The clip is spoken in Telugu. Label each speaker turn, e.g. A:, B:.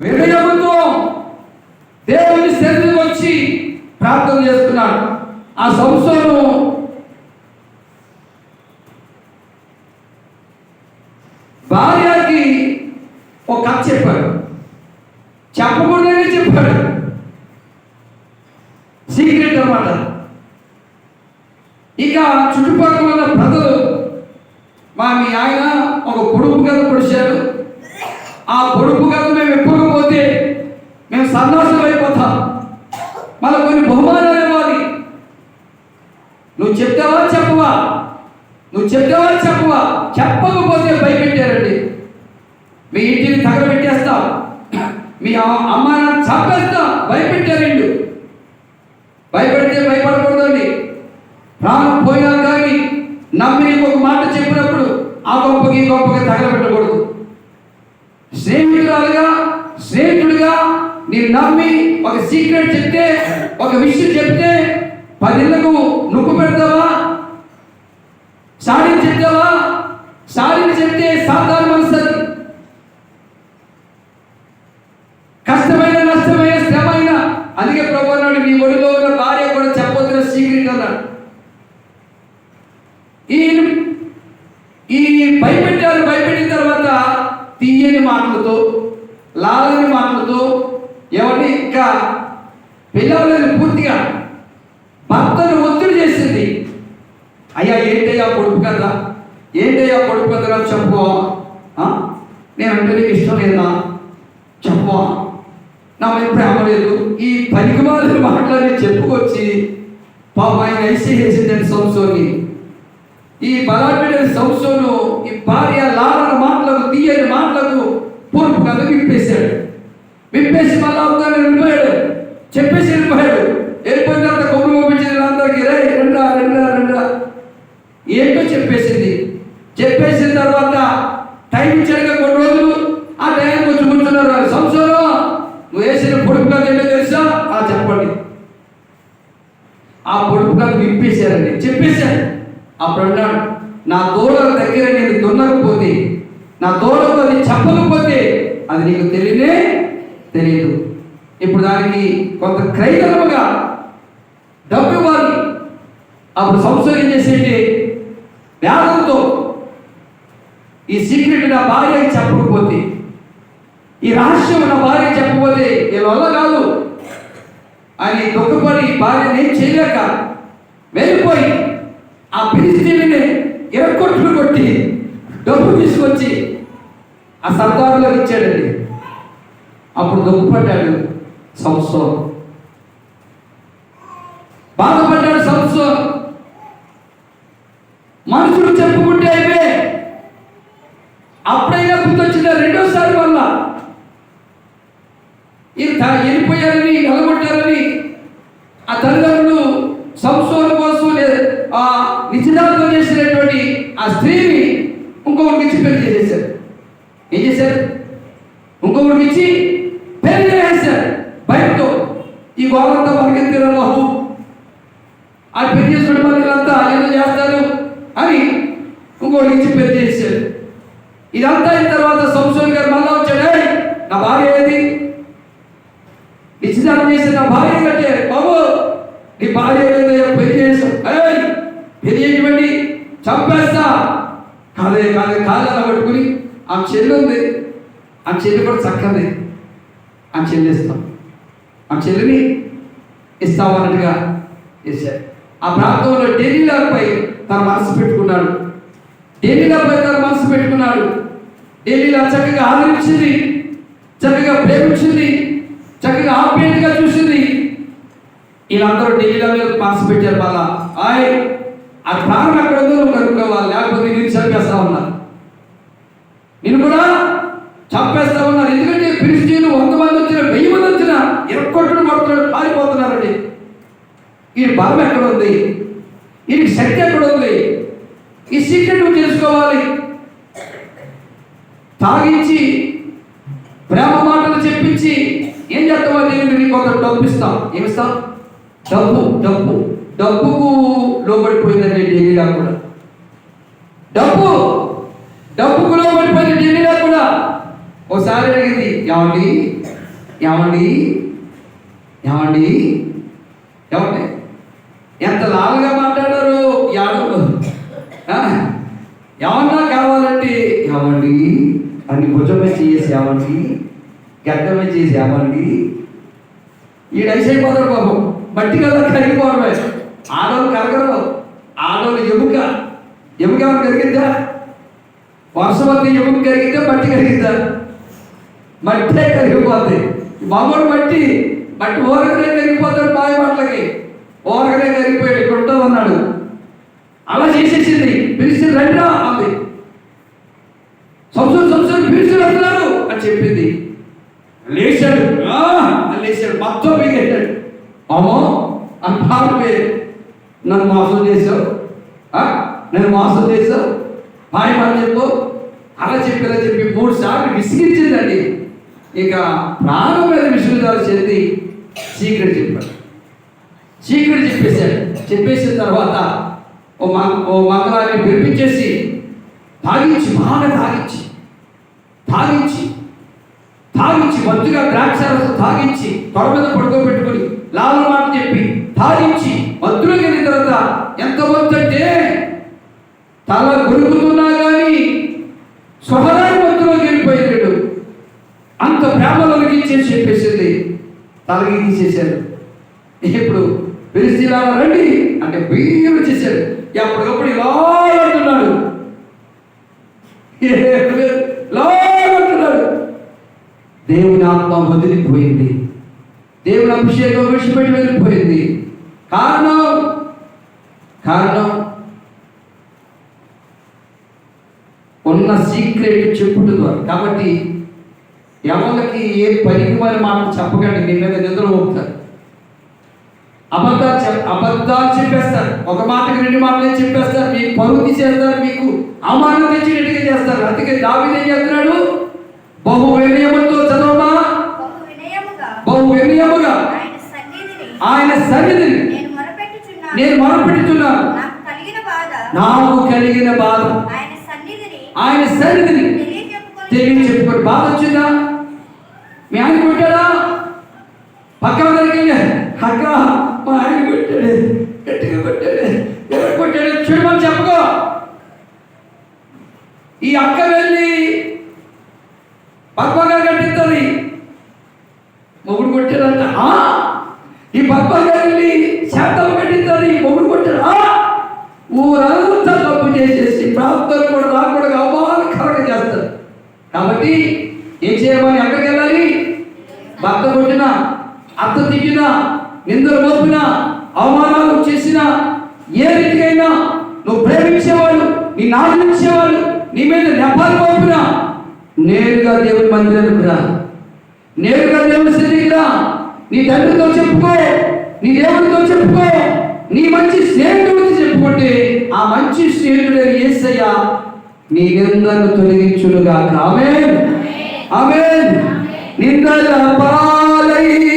A: వినయముతో దేవుని సన్నిధికి వచ్చి ప్రార్థన చేస్తున్నాడు. ఆ సంస్థను భార్యకి ఒక కథ చెప్పాడు. చెప్పకుండానే చెప్పాడు. సీక్రెట్ అన్నమాట. ఇక చుట్టుపక్కల ఉన్న ప్రజలు మా మీ ఆయన ఒక పొడుపు కథ పొడిచాడు ఆ పొడుపు కథ సన్నాసం అయిపోతా మళ్ళీ కొన్ని బహుమానాలు ఇవ్వాలి. నువ్వు చెప్తావా చెప్పవా? నువ్వు చెప్తావా చెప్పవా? చెప్పకపోతే భయపెట్టారండి. మీ ఇంటిని తగలబెట్టేస్తాం. మీ అమ్మ అమ్మ నాన్న చంపేస్తాం. భయపెట్టారండి. భయపెడితే భయపడకూడదండి. ప్రాణం పోయినా కానీ నమ్మి ఒక మాట చెప్పినప్పుడు ఆ గొప్పకి ఈ గొప్పకి తగలబెట్టకూడదు. స్నేహితురాలుగా నేను నమ్మి ఒక సీక్రెట్ చెప్తే ఒక విషయం చెప్తే పదిళ్ళకు నొప్పు పెడతావా? సాడిని చెప్తావా? సాడిని చెప్తే సాధారణ మనసు కష్టమైన నష్టమైన శ్రమైన అందుకే ప్రభు అన్నాడు నీ ఒడిలో ఉన్న భార్య కూడా చెప్పొద్దున సీక్రెట్ అన్నాడు. ఈ ఈ భయపెట్టారు భయపెట్టిన తర్వాత తీయని మాటలతో లాలని మాటలతో ఎవరిని ఇంకా పిల్లలని పూర్తిగా భర్తను ఒత్తిడి చేసింది. అయ్యా ఏంటయ్యా కొడుకు కదా ఏంటయ్యా కొడుకు కదరా చెప్పు. ఆ? నేనంటే నీకు ఇష్టం లేదా? చెప్పు. నా మీద ప్రేమ లేదు. ఈ పనికిమాలని మాట్లాడి చెప్పుకొచ్చి పాప ఆయన ఐసీహెచ్ఎన్ చేసిందని సంస్థని ఈ బలాఢ్యుడైన సంస్థను ఈ భార్య లాలన మాటలకు తీయని మాటలకు పూర్పు కథ విప్పేశాడు. విప్పేసి మళ్ళా అవుతాను వెళ్ళిపోయాడు చెప్పేసి వెళ్ళిపోయాడు వెళ్ళిపోయిన తర్వాత కొమ్ము పంపించిన అందరికి రే రెండా రెండా రెండా ఏంటో చెప్పేసింది. చెప్పేసిన తర్వాత టైం ఇచ్చాక కొన్ని రోజులు. ఆ టైం కొంచెం కూర్చున్నారు. వాళ్ళు సంవత్సరం నువ్వు వేసిన పొడుపు కథ ఏంటో తెలుసా? ఆ చెప్పండి. ఆ పొడుపు కథ విప్పేశారండి. చెప్పేశారు. అప్పుడు అన్నాడు నా దూడల దగ్గర నేను దున్నకపోతే నా దూడకు అది చెప్పకపోతే అది నీకు తెలియనే తెలియదు. ఇప్పుడు దానికి కొంత క్రైతలముగా డబ్బు ఇవ్వాలి. అప్పుడు సంవత్సరం ఏం చేసేటి జ్ఞానంతో ఈ సీక్రెట్ నా భార్యకి చెప్పకపోతే ఈ రహస్యం నా భార్య చెప్పకపోతే వీళ్ళ కాదు. అని దుఃఖపడి భార్యని ఏం చేయలేక వెళ్ళిపోయి ఆ ఫిలిస్తీన్ని ఎరకొట్టులు కొట్టి డబ్బు తీసుకొచ్చి ఆ సర్దారులో ఇచ్చాడండి. అప్పుడు దుఃఖపడ్డాడు సంవత్సరం బాధపడ్డాడు సంవత్సరం మనుషులు చెప్పుకుంటే అయిపోయి అప్పుడైనా గుర్తొచ్చిందా రెండోసారి వల్ల ఈ త- వెళ్ళిపోయారని నిలబడ్డారని ఆ తల్లిదండ్రులు సంశోధన కోసం ఆ నిశ్చితార్థం చేసినటువంటి ఆ స్త్రీని ఇంకొకరికి ఇచ్చి పెళ్ళి చేసేసారు ఏం చేశారు? ఇంకొకరికి ఇచ్చి పెళ్ళి చేసేసారు భయంతో ఈ గోలంతా పరిగెత్తిన బాబు? ఆ పెళ్ళి చేసుకున్న వాళ్ళంతా ఏదో చేస్తారు. అని ఇంకోటి ఇచ్చి పెళ్ళి చేశాడు ఇదంతా అయిన తర్వాత సంశోధన గారు మళ్ళా వచ్చాడు నా భార్య ఏది? నిశ్చితార్థం చేసి నా భార్య కంటే బాబు నీ భార్య ఏదైనా పెళ్ళి చేసావు పెళ్ళి చేయమండి చంపేస్తా. కాదే కాదే కాదని పట్టుకుని ఆ చెల్లి ఉంది. ఆ చెల్లి కూడా చక్కది ఆ చెల్లి ఇస్తాం. ఆ చెల్లిని ఇస్తామన్నట్టుగా చేశారు. ఆ ప్రాంతంలో ఢిల్లీలపై తన మనసు పెట్టుకున్నాడు. ఢిల్లీలపై తన మనసు పెట్టుకున్నాడు. ఢిల్లీలో చక్కగా ఆదరించింది. చక్కగా ప్రేమించింది. చక్కగా ఆప్యాయంగా చూసింది. వీళ్ళందరూ ఢిల్లీలో మీద మనసు పెట్టారు మళ్ళా. ఆయ్ ఆ ప్రాణం అక్కడ ఉందో కనుక్కోవాలి. లేకపోతే నేను చంపేస్తా ఉన్నారు నేను కూడా చంపేస్తా ఉన్నారు. ఎందుకంటే ఫిలిస్తీన్లు వంద మంది వచ్చిన వెయ్యి మంది వచ్చిన ఇరక్కొట్టుడు కొడుతున్నాడు ఈ బలం ఎక్కడుంది? ఈ శక్తి ఎక్కడ ఉంది ఈ సీక్రెట్ నువ్వు తెలుసుకోవాలి. తాగించి ప్రేమ మాటలు చెప్పించి ఏం చేస్తామో దేవుడికి నీకు కొంత డబ్బు ఇస్తాం. ఏమిస్తాం? డబ్బు డబ్బు. డబ్బుకు లోబడిపోయిందండి ఢిల్లీలో కూడా డబ్బు డబ్బుకు లోబడిపోయింది ఢిల్లీలో కూడా ఒకసారి అడిగింది ఏమండి? ఏమండి? ఏమండి? ఏమండి? ఎంత లావుగా మాట్లాడారు యాడలు ఏమన్నా కావాలంటే ఏమండి? అని భుజమే చేసి ఏమండి? గడ్డమే చేసి ఏమండి? ఈ అయిపోతారు బాబు. మట్టి కదా కరిగిపోవడమే. ఆడవాళ్ళు కరగరు. ఆడవాళ్ళు ఎముక. ఎముక కరిగిద్దా కరిగిద్దా వర్షవతి ఎముక కరిగితే మట్టి కరిగిద్దా మట్టే కరిగిపోతుంది మమ్మడు మట్టి మట్టి ఓరకనే కరిగిపోతారు మాయ మాటలకి. ఓరగనే జరిగిపోయాడు ఇక్కడ ఉన్నాడు అన్నాడు. అలా చేసేసింది. పిలిచి రండిరా అంది. సంవత్సరం సంవత్సరం పిలిచి వెళ్తున్నారు అని చెప్పింది. లేచాడు. అని లేచాడు. మొత్తం పెట్టాడు అమ్మో అని పారిపోయి నన్ను మోసం చేసావు నేను మోసం చేసావు పాయమని చెప్పు. అలా చెప్పి ఇలా చెప్పి మూడు సార్లు విసిగించిందండి. ఇక ప్రాణం మీద విశ్వవిద్యాలయం చెంది సీక్రెట్ చెప్పాడు. సీక్రెట్ చెప్పేశాడు చెప్పేసిన తర్వాత ఓ మ ఓ మంగళాన్ని పిలిపించేసి తాగించి బాగా తాగించి తాగించి తాగించి మంచిగా ద్రాక్ష తాగించి త్వర మీద పడుకోబెట్టుకుని లాల మాట చెప్పి తాగించి మత్తులోకి వెళ్ళిన తర్వాత ఎంత వద్దంటే తల గొరుగుతున్నా కానీ స్వహరాన్ని మత్తులోకి వెళ్ళిపోయాడు అంత ప్రేమలోకి ఇచ్చేసి చెప్పేసింది. తలకి తీసేశాడు ఇప్పుడు పిలిచిలా రండి అంటే వీరు చేశాడు. ఎప్పటికప్పుడు ఇలా అంటున్నాడు అంటున్నాడు దేవుని ఆత్మ వదిలిపోయింది దేవుని అభిషేకం విడిచిపెట్టి వెళ్ళిపోయింది. కారణం కారణం ఉన్న సీక్రెట్ చెప్పుడు ద్వారా. కాబట్టి ఎవరికి ఏ పనికి మరి మాట చెప్పకండి. నేను మీద నిద్ర పోతారు అబద్ధాలు చెప్ అబద్ధాలు చెప్పేస్తారు. ఒక మాటకి రెండు మాటలే చెప్పేస్తారు. మీకు పరువు తీసేస్తారు. మీకు అవమానం తెచ్చినట్టుగా చేస్తారు. అందుకే దావిది ఏం చేస్తున్నాడు? బహు వినయముతో చదవమా?
B: బహు వినయముగా. ఆయన సన్నిధిని నేను మొరపెట్టుచున్నాను.
A: నేను మొరపెట్టుచున్నాను.
B: నాకు కలిగిన బాధ. ఆయన సన్నిధిని
A: తెలియ చెప్పుకోండి బాధ వచ్చిందా? మీ ఆయన కొట్టాడా? పక్కన దగ్గరికి వెళ్ళి అక్క మా ఆయన కొట్టాడు గట్టిగా కొట్టాడు ఎవరు కొట్టాడు చూడమని చెప్పుకో ఈ అక్క వెళ్ళి పక్కగా కట్టిస్తుంది మొగుడు కొట్టాడంట "ఆ? ఈ పక్కగా వెళ్ళి శాతం కట్టిస్తుంది మొగుడు కొట్టాడు "ఆ?" ఊరంతా తప్పు చేసేసి ప్రాంతం కూడా రాకుండా అవమానకరంగా చేస్తారు. కాబట్టి ఏం చేయమని ఎక్కడికి వెళ్ళాలి భర్త కొట్టిన అత్త తిట్టిన నిందలు మోపిన అవమానాలు చేసిన ఏ రీతికైనా నువ్వు ప్రేమించేవాళ్ళు నీ ఆదరించేవాళ్ళు నీ మీద నెపాలు మోపిన నేరుగా దేవుని మందిరానికి రా. నేరుగా దేవుని సన్నిధికి రా. నీ తండ్రితో చెప్పుకో నీ దేవుడితో చెప్పుకో నీ మంచి స్నేహితుడితో చెప్పుకుంటే ఆ మంచి స్నేహితుడే యేసయ్య నీ నిందను తొలగించునుగా ఆమేన్. ఆమేన్. నిందల పాలై